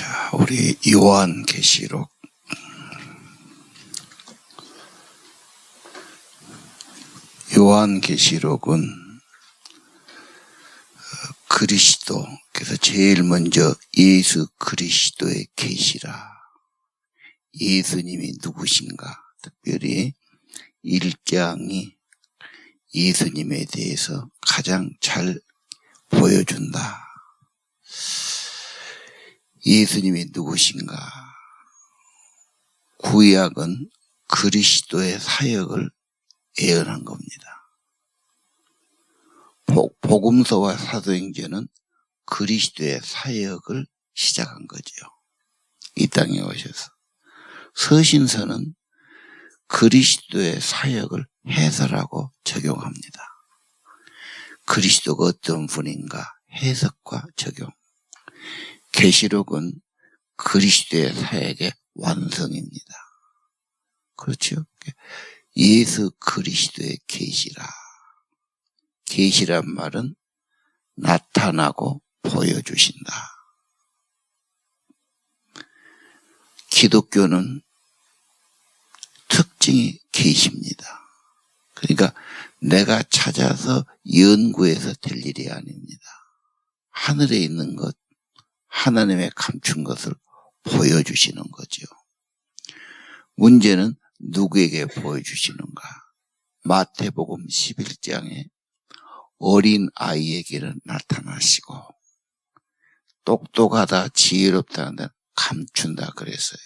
자, 우리 요한 계시록. 요한 계시록은 어, 그리스도 그래서 제일 먼저 예수 그리스도의 계시라. 예수님이 누구신가? 특별히 일장이 예수님에 대해서 가장 잘 보여준다. 예수님이 누구신가? 구약은 그리스도의 사역을 예언한 겁니다. 복음서와 사도행전은 그리스도의 사역을 시작한 거죠. 이 땅에 오셔서. 서신서는 그리스도의 사역을 해설하고 적용합니다. 그리스도가 어떤 분인가 해석과 적용. 계시록은 그리스도의 사역의 완성입니다. 그렇죠? 예수 그리스도의 계시라. 계시란 말은 나타나고 보여주신다. 기독교는 특징이 계십니다. 그러니까 내가 찾아서 연구해서 될 일이 아닙니다. 하늘에 있는 것, 하나님의 감춘 것을 보여주시는 거죠. 문제는 누구에게 보여주시는가? 마태복음 11장에 어린 아이에게는 나타나시고 똑똑하다 지혜롭다는 데 감춘다 그랬어요.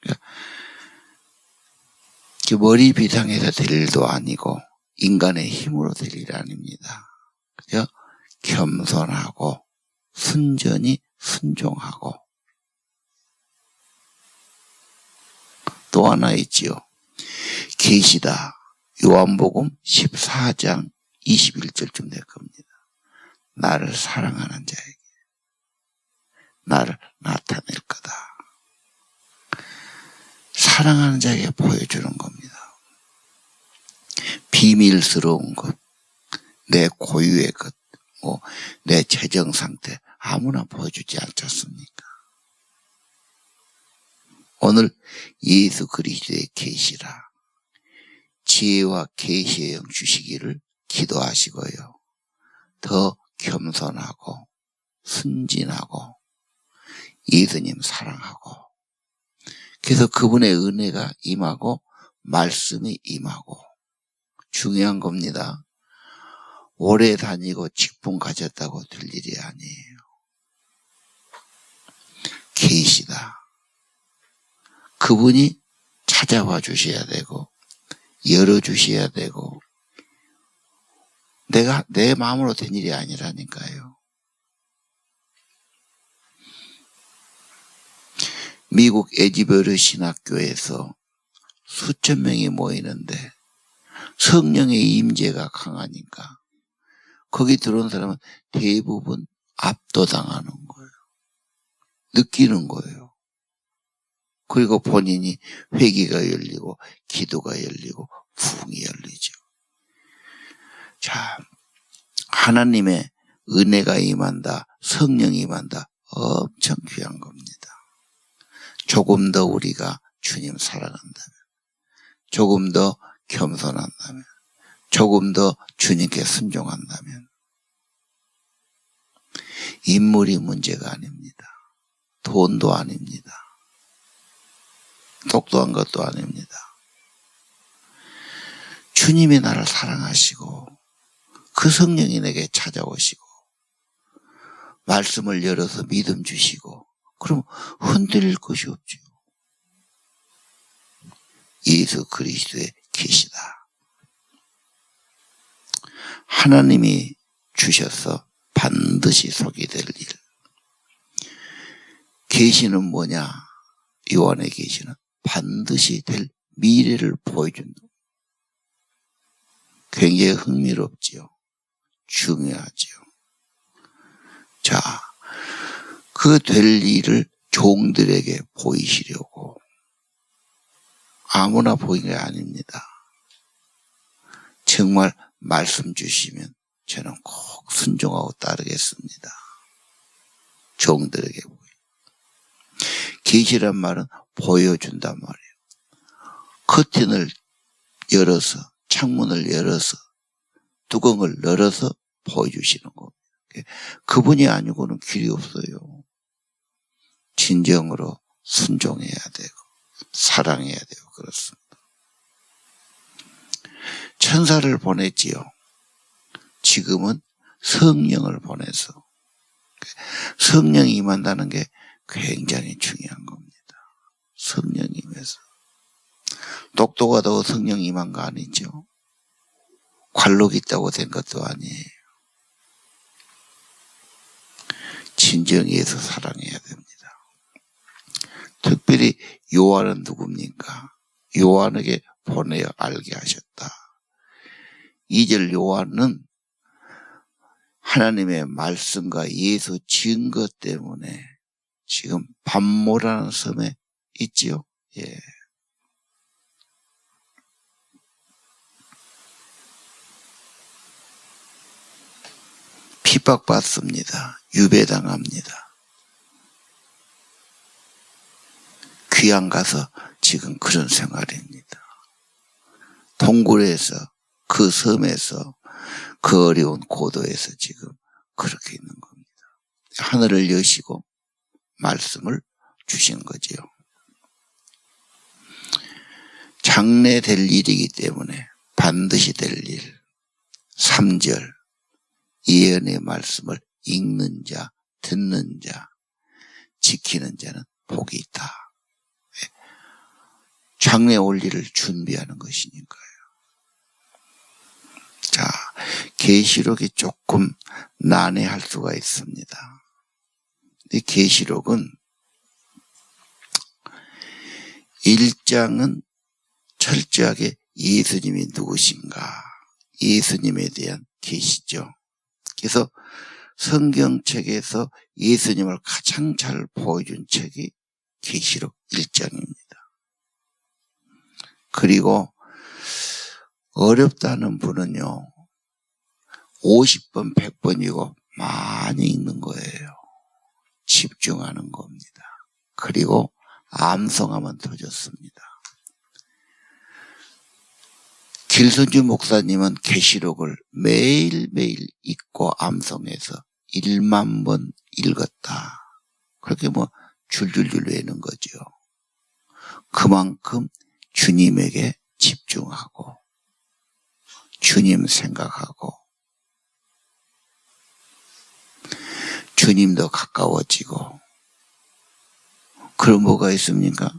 그러니까 머리 비상에서 될 일도 아니고 인간의 힘으로 될 일 아닙니다. 그죠? 겸손하고 순전히 순종하고 또 하나 있지요. 계시다. 요한복음 14장 21절쯤 될 겁니다. 나를 사랑하는 자에게 나를 나타낼 거다. 사랑하는 자에게 보여주는 겁니다. 비밀스러운 것, 내 고유의 것, 뭐, 내 재정 상태, 아무나 보여주지 않지 않습니까? 오늘 예수 그리스도의 계시라 지혜와 계시의 영 주시기를 기도하시고요. 더 겸손하고 순진하고 예수님 사랑하고 그래서 그분의 은혜가 임하고 말씀이 임하고 중요한 겁니다. 오래 다니고 직분 가졌다고 될 일이 아니에요. 계시다. 그분이 찾아와 주셔야 되고 열어주셔야 되고 내가 내 마음으로 된 일이 아니라니까요. 미국 에지베르 신학교에서 수천 명이 모이는데 성령의 임재가 강하니까 거기 들어온 사람은 대부분 압도당하는 거예요. 느끼는 거예요. 그리고 본인이 회개가 열리고 기도가 열리고 부흥이 열리죠. 자, 하나님의 은혜가 임한다, 성령이 임한다, 엄청 귀한 겁니다. 조금 더 우리가 주님 사랑한다면, 조금 더 겸손한다면, 조금 더 주님께 순종한다면, 인물이 문제가 아닙니다. 돈도 아닙니다. 똑똑한 것도 아닙니다. 주님이 나를 사랑하시고 그 성령이 내게 찾아오시고 말씀을 열어서 믿음 주시고 그럼 흔들릴 것이 없죠. 예수 그리스도의 계시다. 하나님이 주셔서 반드시 속이 될 일. 계시는 뭐냐? 요한의 계시는 반드시 될 미래를 보여준다. 굉장히 흥미롭지요. 중요하지요. 자, 그 될 일을 종들에게 보이시려고 아무나 보이는 게 아닙니다. 정말 말씀 주시면 저는 꼭 순종하고 따르겠습니다. 종들에게 보이. 계시란 말은 보여준단 말이에요. 커튼을 열어서 창문을 열어서 뚜껑을 열어서 보여주시는 겁니다. 그분이 아니고는 길이 없어요. 진정으로 순종해야 되고 사랑해야 되고 그렇습니다. 천사를 보냈지요. 지금은 성령을 보내서 성령이 임한다는 게 굉장히 중요한 겁니다. 성령이 임해서 똑똑하다고 성령 임한 거 아니죠. 관록 있다고 된 것도 아니에요. 진정해서 사랑해야 됩니다. 특별히 요한은 누굽니까? 요한에게 보내어 알게 하셨다. 2절 요한은 하나님의 말씀과 예수 증거 때문에 지금 반모라는 섬에 있지요. 예. 핍박받습니다. 유배당합니다. 귀양 가서 지금 그런 생활입니다. 동굴에서 그 섬에서 그 어려운 고도에서 지금 그렇게 있는 겁니다. 하늘을 여시고 말씀을 주신 거지요. 장래 될 일이기 때문에 반드시 될 일. 3절 예언의 말씀을 읽는 자, 듣는 자, 지키는 자는 복이 있다. 장래 올 일을 준비하는 것이니까요. 자, 계시록이 조금 난해할 수가 있습니다. 이 계시록은 1장은 철저하게 예수님이 누구신가, 예수님에 대한 계시죠. 그래서 성경책에서 예수님을 가장 잘 보여준 책이 계시록 1장입니다. 그리고 어렵다는 분은요, 50번, 100번이고 많이 읽는 거예요. 집중하는 겁니다. 그리고 암송하면 더 좋습니다. 길선주 목사님은 계시록을 매일매일 읽고 암송해서 1만 번 읽었다. 그렇게 뭐 줄줄줄 외는 거죠. 그만큼 주님에게 집중하고 주님 생각하고 주님도 가까워지고 그런 뭐가 있습니까?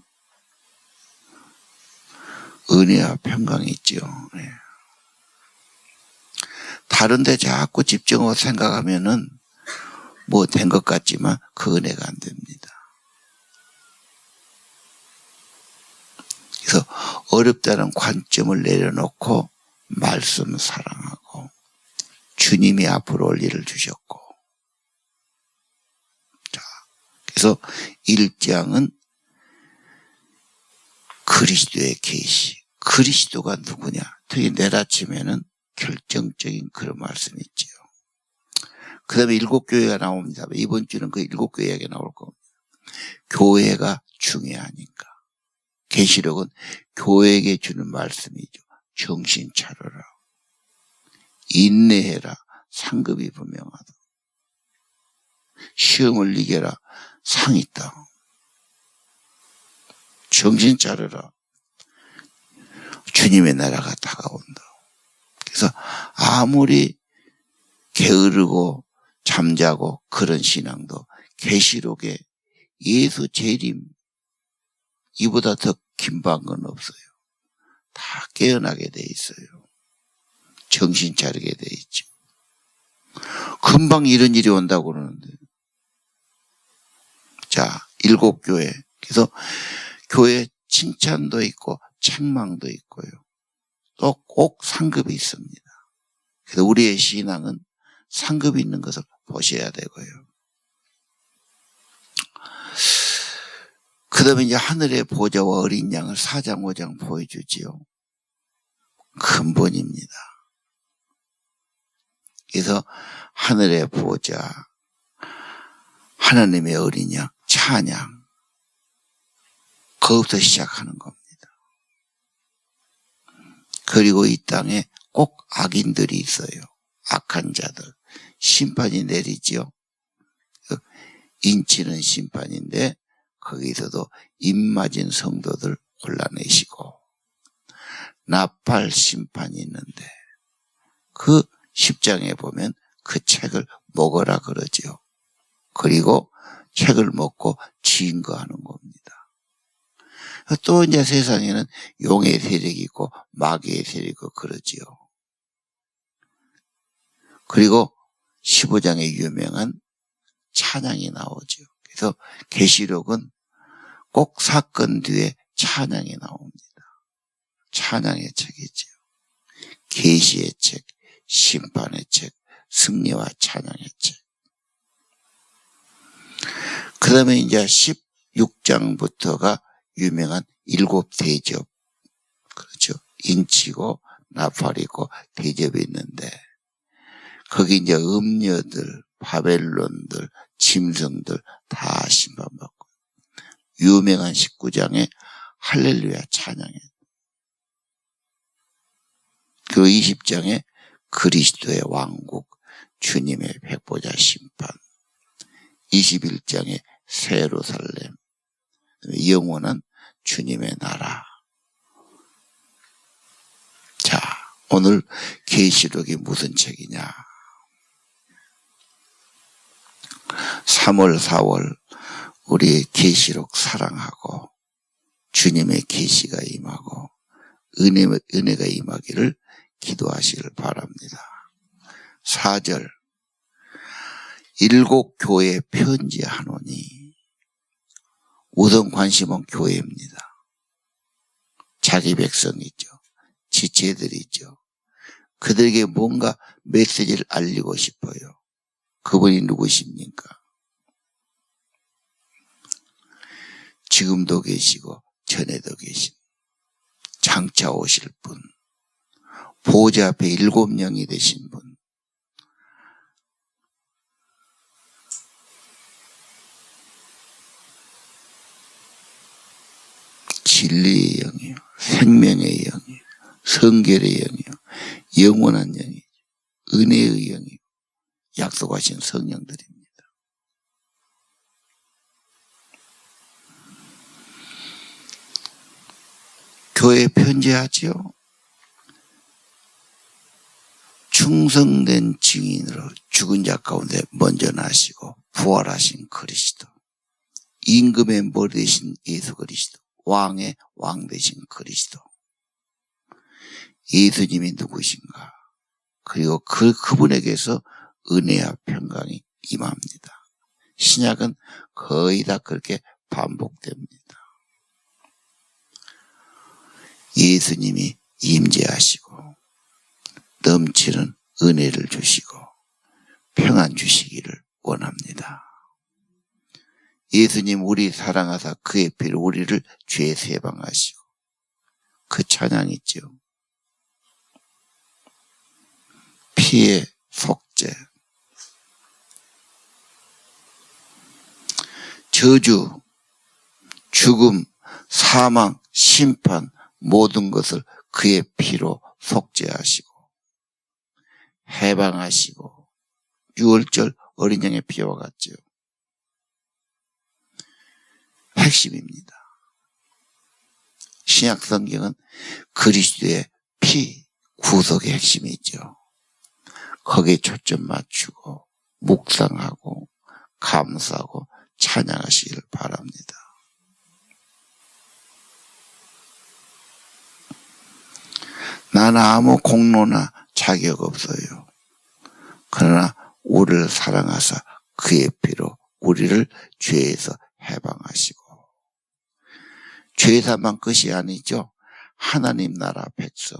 은혜와 평강이 있죠. 네. 다른데 자꾸 집중하고 생각하면은 뭐 된 것 같지만 그 은혜가 안 됩니다. 그래서 어렵다는 관점을 내려놓고 말씀 사랑하고 주님이 앞으로 올 일을 주셨고 자 그래서 1장은 그리스도의 계시 그리스도가 누구냐 특히 내일 아침에는 결정적인 그런 말씀이 있지요. 그 다음에 일곱 교회가 나옵니다. 이번 주는 그 일곱 교회 이야기 나올 겁니다. 교회가 중요하니까. 계시록은 교회에게 주는 말씀이죠. 정신 차려라. 인내해라. 상급이 분명하다. 시험을 이겨라. 상 있다. 정신 차려라. 주님의 나라가 다가온다. 그래서 아무리 게으르고 잠자고 그런 신앙도 계시록에 예수 재림 이보다 더 긴박한 건 없어요. 다 깨어나게 돼 있어요. 정신 차리게 돼 있죠. 금방 이런 일이 온다고 그러는데. 자, 일곱 교회. 그래서 교회 칭찬도 있고 책망도 있고요. 또 꼭 상급이 있습니다. 그래서 우리의 신앙은 상급이 있는 것을 보셔야 되고요. 그 다음에 이제 하늘의 보좌와 어린 양을 사장, 오장 보여주지요. 근본입니다. 그래서 하늘의 보좌, 하나님의 어린 양, 찬양, 거기서 시작하는 겁니다. 그리고 이 땅에 꼭 악인들이 있어요. 악한 자들. 심판이 내리지요. 그 인치는 심판인데 거기서도 입맞은 성도들 골라내시고 나팔 심판이 있는데 그 10장에 보면 그 책을 먹어라 그러지요. 그리고 책을 먹고 증거하는 겁니다. 또 이제 세상에는 용의 세력이 있고 마귀의 세력이 있고 그러지요. 그리고 15장에 유명한 찬양이 나오죠. 그래서 계시록은 꼭 사건 뒤에 찬양이 나옵니다. 찬양의 책이지요. 계시의 책, 심판의 책, 승리와 찬양의 책. 그 다음에 이제 16장부터가 유명한 일곱 대접. 그렇죠. 인치고, 나팔이고, 대접이 있는데, 거기 이제 음녀들, 바벨론들, 짐승들 다 심판받고, 유명한 19장에 할렐루야 찬양해. 그 20장에 그리스도의 왕국, 주님의 백보자 심판. 21장에 세루살렘. 영원한 주님의 나라. 자, 오늘 계시록이 무슨 책이냐? 3월, 4월 우리 계시록 사랑하고 주님의 계시가 임하고 은혜, 은혜가 임하기를 기도하시길 바랍니다. 4절 일곱 교회 편지하노니 우선 관심은 교회입니다. 자기 백성이죠. 지체들이죠. 그들에게 뭔가 메시지를 알리고 싶어요. 그분이 누구십니까? 지금도 계시고 전에도 계신 장차 오실 분, 보좌 앞에 일곱 명이 되신 분, 진리의 영이요, 생명의 영이요, 성결의 영이요, 영원한 영이요, 은혜의 영이요, 약속하신 성령들입니다. 교회 편지하지요. 충성된 증인으로 죽은 자 가운데 먼저 나시고 부활하신 그리스도. 임금의 머리 되신 예수 그리스도 왕의 왕 되신 그리스도 예수님이 누구신가 그리고 그 그분에게서 은혜와 평강이 임합니다. 신약은 거의 다 그렇게 반복됩니다. 예수님이 임재하시고 넘치는 은혜를 주시고 평안 주시기를 원합니다. 예수님 우리 사랑하사 그의 피로 우리를 죄에서 해방하시고 그 찬양 있지요. 피의 속죄 저주 죽음 사망 심판 모든 것을 그의 피로 속죄하시고 해방하시고 유월절 어린 양의 피와 같지요. 80입니다. 신약 성경은 그리스도의 피, 구속의 핵심이죠. 거기에 초점 맞추고 묵상하고 감사하고 찬양하시기를 바랍니다. 나는 아무 공로나 자격 없어요. 그러나 우리를 사랑하사 그의 피로 우리를 죄에서 해방하시고 죄사만 끝이 아니죠. 하나님 나라 백성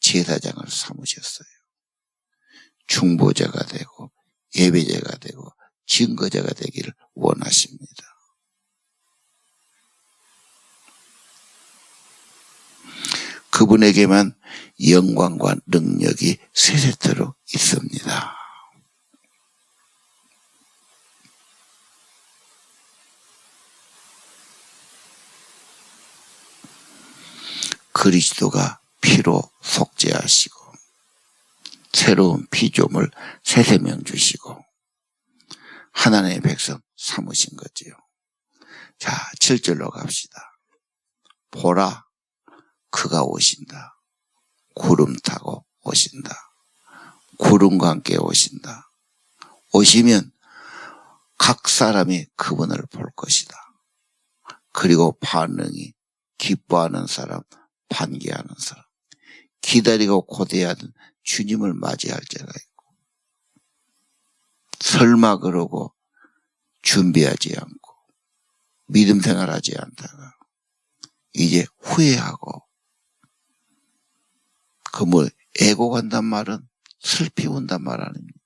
제사장을 삼으셨어요. 중보자가 되고 예배자가 되고 증거자가 되기를 원하십니다. 그분에게만 영광과 능력이 세세토록 있습니다. 그리스도가 피로 속죄하시고 새로운 피조물 새세명 주시고 하나님의 백성 삼으신 거지요. 자, 7절로 갑시다. 보라, 그가 오신다. 구름 타고 오신다. 구름과 함께 오신다. 오시면 각 사람이 그분을 볼 것이다. 그리고 반응이 기뻐하는 사람, 반기하는 사람, 기다리고 고대하던 주님을 맞이할 자가 있고, 설마 그러고 준비하지 않고, 믿음 생활하지 않다가, 이제 후회하고, 그 뭐, 애고 간단 말은 슬피 온단 말 아닙니까?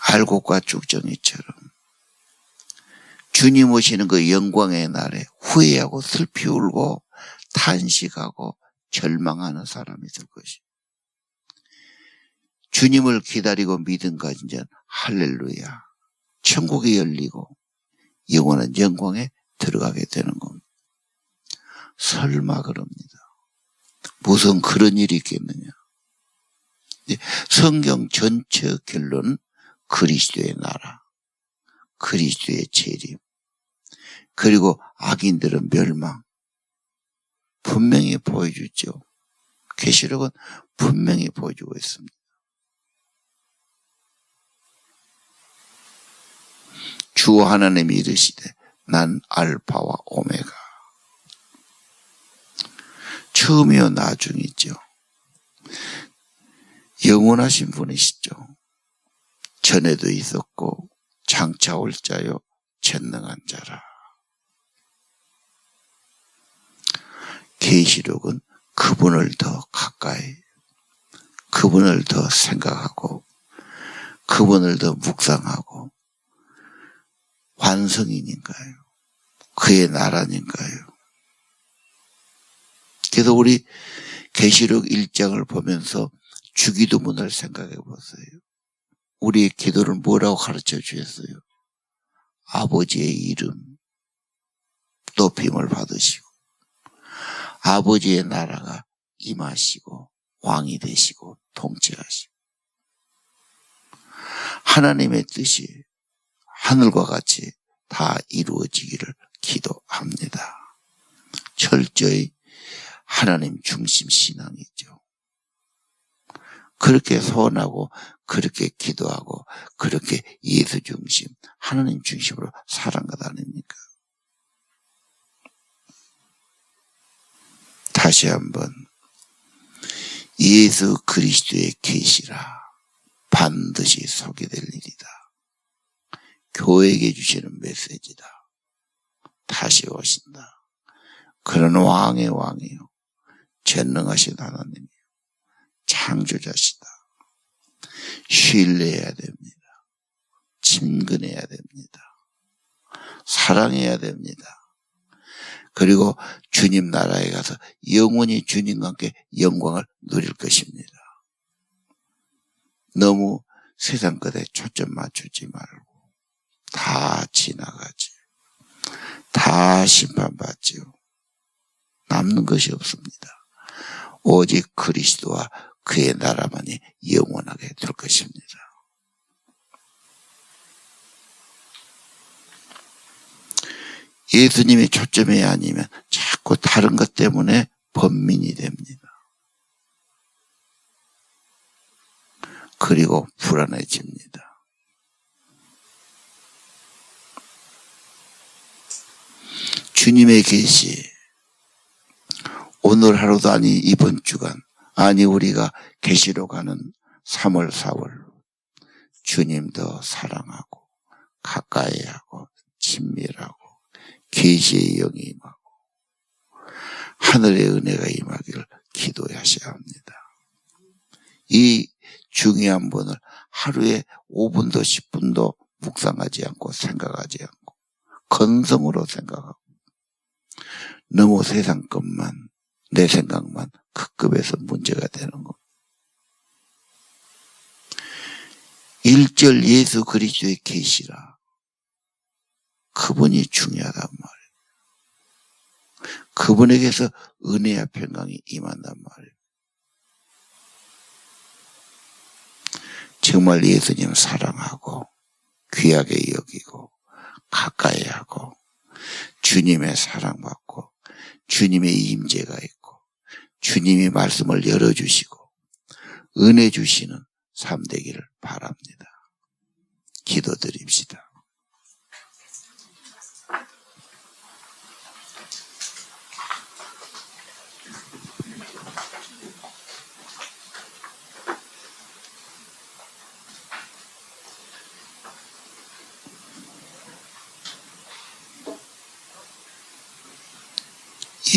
알곡과 쭉정이처럼 주님 오시는 그 영광의 날에 후회하고 슬피 울고 탄식하고 절망하는 사람이 될 것이. 주님을 기다리고 믿음 가진 자는 할렐루야. 천국이 열리고 영원한 영광에 들어가게 되는 겁니다. 설마 그럽니다. 무슨 그런 일이 있겠느냐. 성경 전체 결론은 그리스도의 나라, 그리스도의 재림, 그리고 악인들은 멸망. 분명히 보여주죠. 계시록은 분명히 보여주고 있습니다. 주 하나님이 이르시되 난 알파와 오메가 처음이요 나중이죠. 영원하신 분이시죠. 전에도 있었고 장차 올 자요 전능한 자라. 계시록은 그분을 더 가까이 그분을 더 생각하고 그분을 더 묵상하고 완성인인가요? 그의 나라인가요? 그래서 우리 계시록 1장을 보면서 주기도문을 생각해 보세요. 우리의 기도를 뭐라고 가르쳐 주셨어요? 아버지의 이름 높임을 받으시고 아버지의 나라가 임하시고 왕이 되시고 통치하시고 하나님의 뜻이 하늘과 같이 다 이루어지기를 기도합니다. 철저히 하나님 중심 신앙이죠. 그렇게 소원하고 그렇게 기도하고 그렇게 예수 중심 하나님 중심으로 살은 것 아닙니까? 다시 한번 예수 그리스도의 계시라 반드시 소개될 일이다. 교회에게 주시는 메시지다. 다시 오신다. 그런 왕의 왕이요. 전능하신 하나님이요. 창조자시다. 신뢰해야 됩니다. 친근해야 됩니다. 사랑해야 됩니다. 그리고 주님 나라에 가서 영원히 주님과 함께 영광을 누릴 것입니다. 너무 세상 것에 초점 맞추지 말고 다 지나가지. 다 심판받지요. 남는 것이 없습니다. 오직 그리스도와 그의 나라만이 영원하게 될 것입니다. 예수님이 초점이 아니면 자꾸 다른 것 때문에 범민이 됩니다. 그리고 불안해집니다. 주님의 계시 오늘 하루도 아니 이번 주간 아니 우리가 계시로 가는 3월 4월 주님 더 사랑하고 가까이 하고 친밀하고 계시의 영이 임하고 하늘의 은혜가 임하기를 기도하셔야 합니다. 이 중요한 분을 하루에 5분도 10분도 묵상하지 않고 생각하지 않고 건성으로 생각하고 너무 세상 것만 내 생각만 그 급에서 문제가 되는 것. 1절 예수 그리스도의 계시라. 그분이 중요하단 말이에요. 그분에게서 은혜와 평강이 임한단 말이에요. 정말 예수님 사랑하고 귀하게 여기고 가까이 하고 주님의 사랑받고 주님의 임재가 있고 주님이 말씀을 열어주시고 은혜 주시는 삶 되기를 바랍니다. 기도드립시다.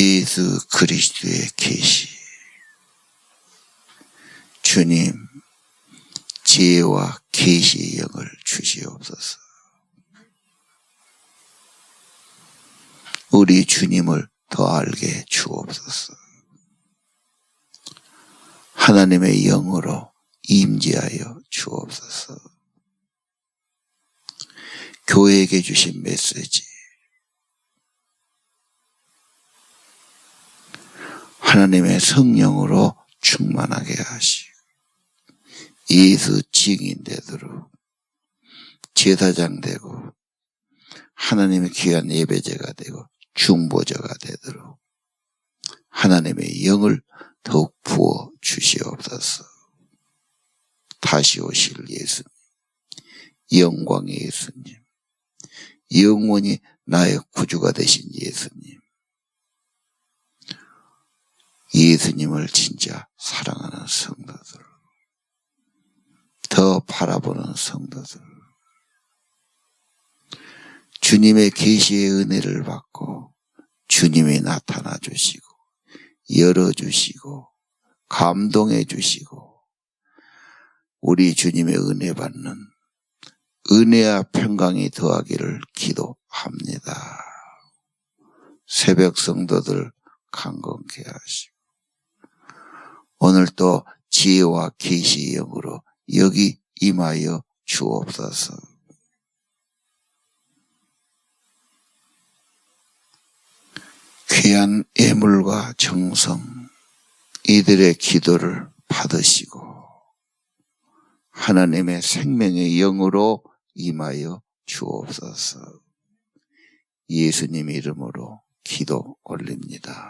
예수 그리스도의 계시 주님 지혜와 계시의 영을 주시옵소서. 우리 주님을 더 알게 주옵소서. 하나님의 영으로 임재하여 주옵소서. 교회에게 주신 메시지 하나님의 성령으로 충만하게 하시고 예수 증인 되도록 제사장 되고 하나님의 귀한 예배제가 되고 중보자가 되도록 하나님의 영을 더욱 부어 주시옵소서. 다시 오실 예수님, 영광의 예수님, 영원히 나의 구주가 되신 예수님, 예수님을 진짜 사랑하는 성도들, 더 바라보는 성도들, 주님의 계시의 은혜를 받고 주님이 나타나 주시고 열어 주시고 감동해 주시고 우리 주님의 은혜 받는 은혜와 평강이 더하기를 기도합니다. 새벽 성도들 강건케 하시고 오늘 또 지혜와 계시의 영으로 여기 임하여 주옵소서. 귀한 예물과 정성 이들의 기도를 받으시고 하나님의 생명의 영으로 임하여 주옵소서. 예수님 이름으로 기도 올립니다.